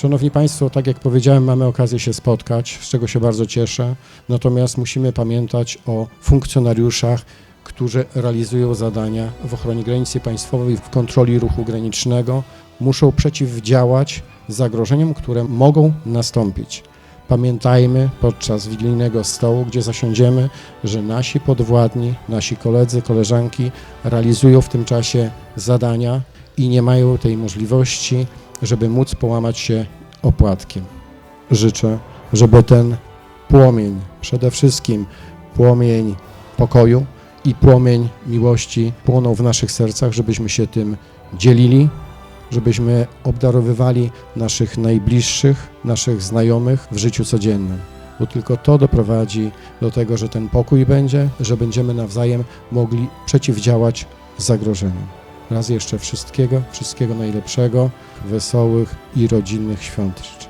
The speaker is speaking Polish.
Szanowni Państwo, tak jak powiedziałem, mamy okazję się spotkać, z czego się bardzo cieszę. Natomiast musimy pamiętać o funkcjonariuszach, którzy realizują zadania w ochronie granicy państwowej, w kontroli ruchu granicznego. Muszą przeciwdziałać zagrożeniom, które mogą nastąpić. Pamiętajmy podczas wigilijnego stołu, gdzie zasiądziemy, że nasi podwładni, nasi koledzy, koleżanki realizują w tym czasie zadania i nie mają tej możliwości, żeby móc połamać się opłatkiem. Życzę, żeby ten płomień, przede wszystkim płomień pokoju i płomień miłości płonął w naszych sercach, żebyśmy się tym dzielili, żebyśmy obdarowywali naszych najbliższych, naszych znajomych w życiu codziennym. Bo tylko to doprowadzi do tego, że ten pokój będzie, że będziemy nawzajem mogli przeciwdziałać zagrożeniom. Raz jeszcze wszystkiego, wszystkiego najlepszego, wesołych i rodzinnych świąt życzę.